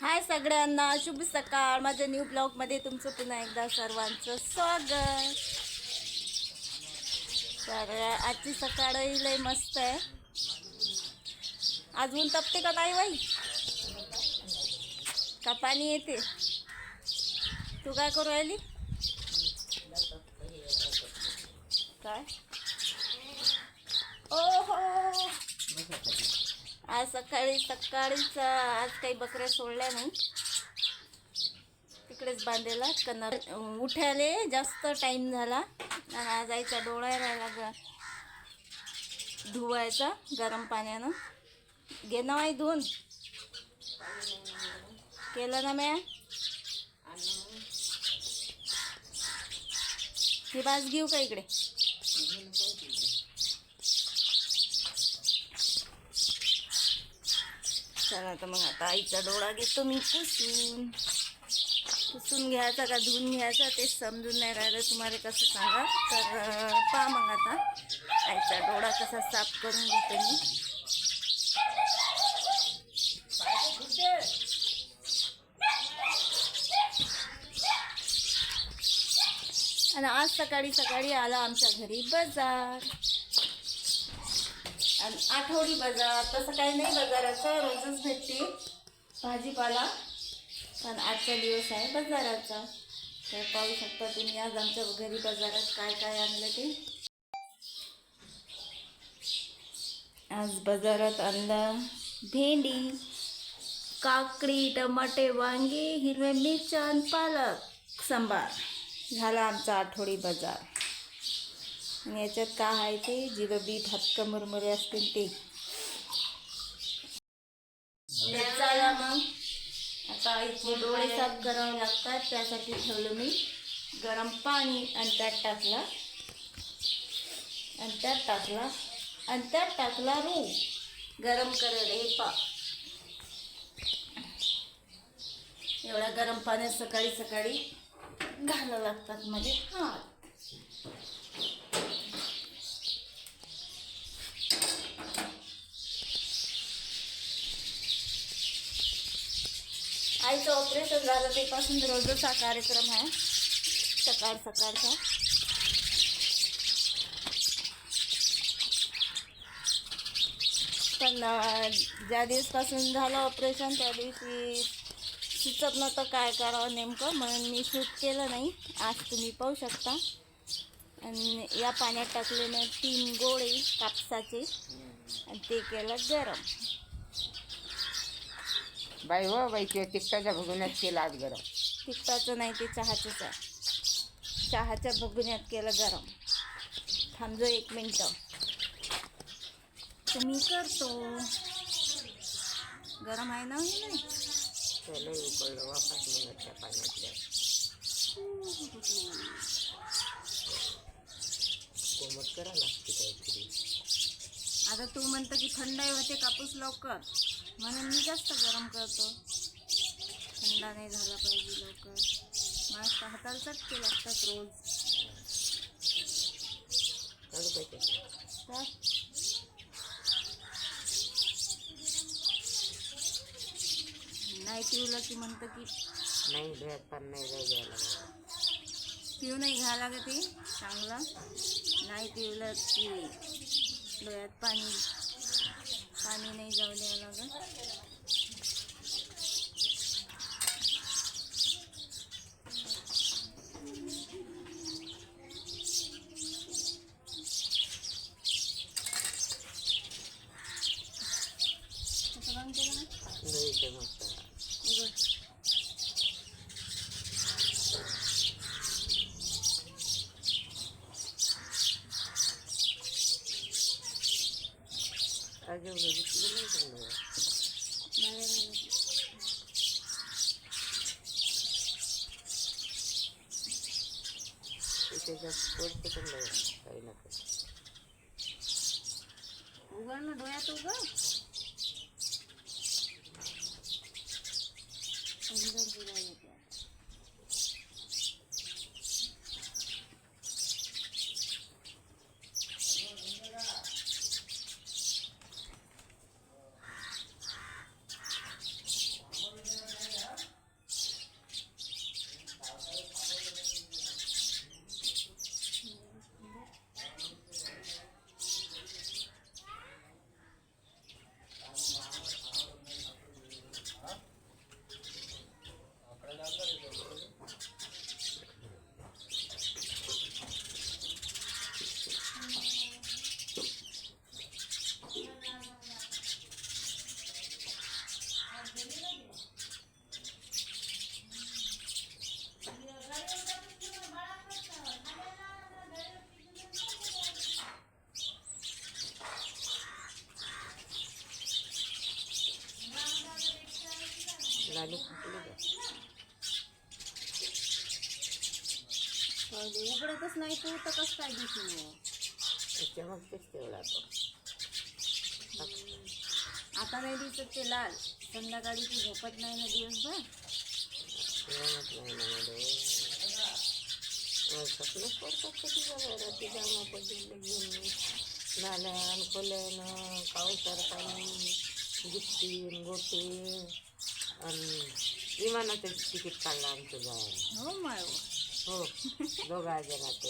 हाय सगळ्यांना शुभ सकाळ. माझ्या न्यू ब्लॉगमध्ये तुमचं पुन्हा एकदा सर्वांचं स्वागत. तर आजची सकाळही लय मस्त आहे. अजून तपते का नाही बाई? का पाणी येते? तू काय करू राहिली? काय? ओ हो आज सकाळी सकाळीच आज काही बकऱ्या सोडल्या नाही. तिकडेच बांधलेला कन्नर. उठायले जास्त टाईम झाला. आणि आज आईचा डोळा राहिला ग धुवायचा गरम पाण्यानं. घे ना आई धुवून. केलं ना म्या? ही बाज घेऊ का इकडे? चला तर मग आता आईचा डोळा घेतो मी पुसून. पुसून घ्यायचा का धुवून घ्यायचा ते समजून नाही राहिलं. तुम्हाला कसं सांगा? तर पहा मग आता. आईचा डोळा कसा साफ करून घेते मी. आणि आज सकाळी सकाळी आला आमच्या घरी बाजार. आठवडी बाजार तसं काही नाही बाजाराचं रोजच भेटते भाजीपाला. पण आजचा दिवस आहे बाजाराचा. तर पाहू शकता तुम्ही आज आमच्या घरी बाजारात काय काय आणलं ते. आज बाजारात आणलं भेंडी काकडी टमाटे वांगी हिरव्या मिरच्या आणि पालक सांबार. झाला आमचा आठवडी बाजार. आणि याच्यात काय आहे ते? जिलेबी हक्क मुरमुरे असतील ते. चला मग. आता इथे डोळे साफ करावे लागतात. त्यासाठी ठेवलं मी गरम पाणी आणि त्यात टाकला. आणि त्यात टाकला. आणि त्यात टाकला रू. गरम करायला हे पा. एवढ्या गरम पाण्यात सकाळी सकाळी घालावं लागतात म्हणजे. माझे हात आईचं ऑपरेशन झालं तेपासून रोजच हा कार्यक्रम आहे. सकाळ सकाळचा. पण ज्या दिवसपासून झालं ऑपरेशन त्या दिवशी सुचत नव्हतं काय करावं नेमकं म्हणून मी शूट केलं नाही. आज तुम्ही पाहू शकता. आणि या पाण्यात टाकलेले तीन गोळे कापसाचे. आणि ते केलं गरम. बाई हो बाई किंवा तिखटाच्या भगुण्यात केला आज गरम. तिखटाचं नाही ते चहाचंच आहे. चहाच्या भगुन्यात केलं गरम. थांबजो एक मिनटं. तुम्ही करतो. गरम आहे ना हे नाही? त्याला उकळलं वापस त्या पाण्यातल्या. कोमट करा लागते काहीतरी. आता तू म्हणतो की थंडाई होते कापूस लवकर. म्हणून मी जास्त गरम करतो. थंडा नाही झाला पाहिजे लवकर. माझ्या हाताला चटके लागतात रोज. नाही पिवलं की म्हणतं की नाही डोळ्यात पान नाही द्यायला लागलं. पिऊ नाही घ्यायला लागत ते चांगलं. नाही पिवलं की डोळ्यात पाणी. पाणी नाही जाऊ द्यावं लागत कसं बंद केलं ना? दहीचे मसाला उघड. आज एवढं घेतलं नाही पण त्याच्यात काही ना काही उघड ना डोळ्यात उघड अंदर बुरा येते आता. का उघडतच नाही तू तर कसं काय दिसू चमकतेच तेवढा तो आता नाही दिसत ते लाल. संध्याकाळी तू झोपत नाही ना दिवसभर? स्वप्न पडतात कधी पडलेलं घेऊन नाल्यान खोल्यानं पावसार पाणी गिट्टी गोटे आणि विमानाचं तिकीट काढलं आमचं जायला हो माळ हो दोघा जणात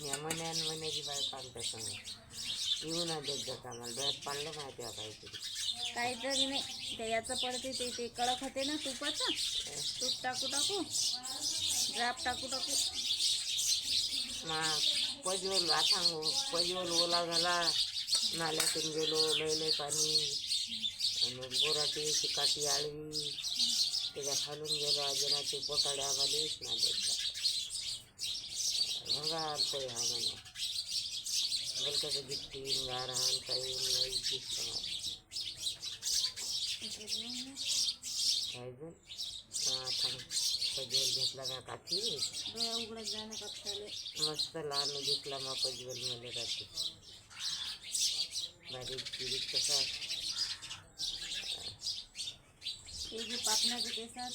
मी मन्यान मन्याची बायको आमच्या संग. येऊन देत जात आम्हाला डोळ्यात पाडलं माहिती आहे काहीतरी. काहीतरी नाही. ते याचं पडते ते ते कडक होते ना तुपाचं. तूप टाकू टाकू. ड्राप टाकू टाकू. मग पजवल आथांग पजवल ओला झाला. नाल्यातून गेलो लय लय पाणी. आणि बोराटी चिकाटी आळवी त्याच्या खालून गेलो. अजनाचे पोटाडे आम्हाला ना देत भंगार काही हा म्हणा बलकाचं गिट्टी गारान काही नाही दिसतं थांब. पजवल घेतला का काठी डोळा उघडत जाणं कापसाले मस्त लहान दिसला मग पजवलमध्ये राहते बारीक चिरीक कसा? ते जे पापणाचे केस ना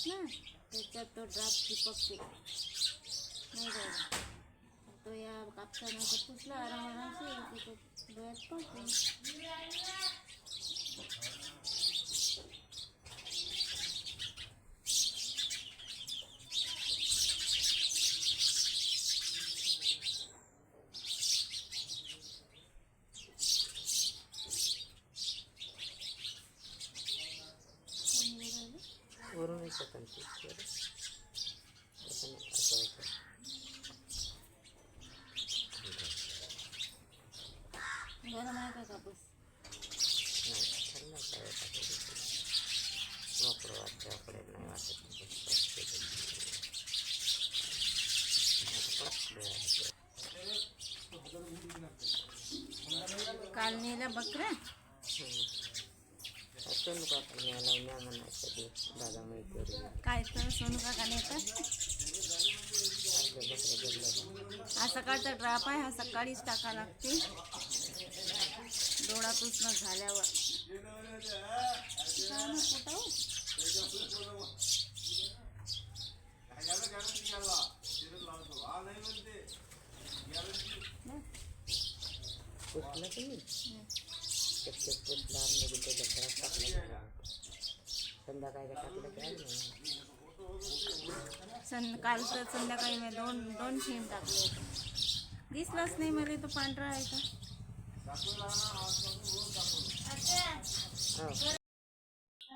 त्याच्यात तो ड्राप चिपकते नाही राहिला तो या कापसानं पुसला आराम आरामशी त्याच्यात डोळ्यात पडते वरून येतं ते असं असं होतं गरम आहे का कापूस मोकळं वाटतं आपल्याला नाही वाटत काल नेल्या बकऱ्या आपण याला न्या म्हणायचं ते दादा माहिती काय तर सोनू काका नेतात. आपल्या बकऱ्या गेल्या हा सकाळचा ड्राप आहे हा सकाळीच टाका लागते. डोळा पुसणं झाल्यावर कुठं? नाही. पुसलं की नाही त्याच्यात पुसलं आणलं की त्याच्यात घरात टाकलं संध्याकाळी टाकलं की नाही संध्याकाळ तर संध्याकाळी मी दोन दोन थेंब टाकले होते. दिसलाच नाही मला तो पांढरा आहे का?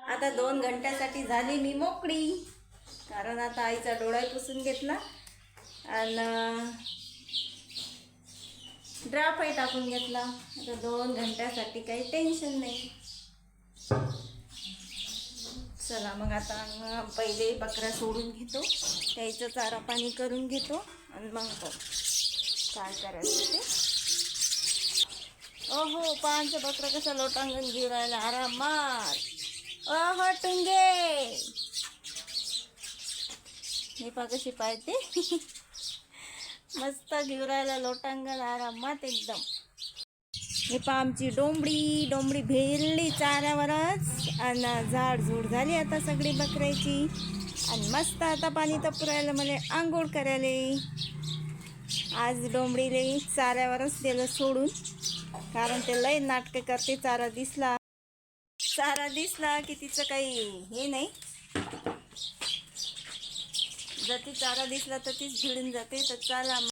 आता दोन घंट्यासाठी झाली मी मोकळी. कारण आता आईचा डोळा पुसून घेतला. आणि ड्रापही टाकून घेतला. आता दोन घंट्यासाठी काही टेन्शन नाही. चला मग आता पहिले बकऱ्या सोडून घेतो. त्याचं चारा पाणी करून घेतो. आणि मग तो काय करायचं ते. ओहो पानचं बकरा कसा लोटांगण घेऊन राहिला आरामात. ओहो टुंगे. मी पा कशी पाहते मस्त घेऊन राहिला लोटांगण आरामात एकदम. हे पा आमची डोंबडी डोंबडी भेरली चाऱ्यावरच. आणि झाड झूड झाली आता सगळी बकऱ्याची. आणि मस्त आता पाणी तपरायला मला आंघोळ करायला. आज डोंबडीले चाऱ्यावरच दिलं सोडून. कारण ते लय नाटकं करते चारा दिसला. चारा दिसला की तिचं काही हे नाही. जर ती चारा दिसला तर तीच भिडून जाते. तर चला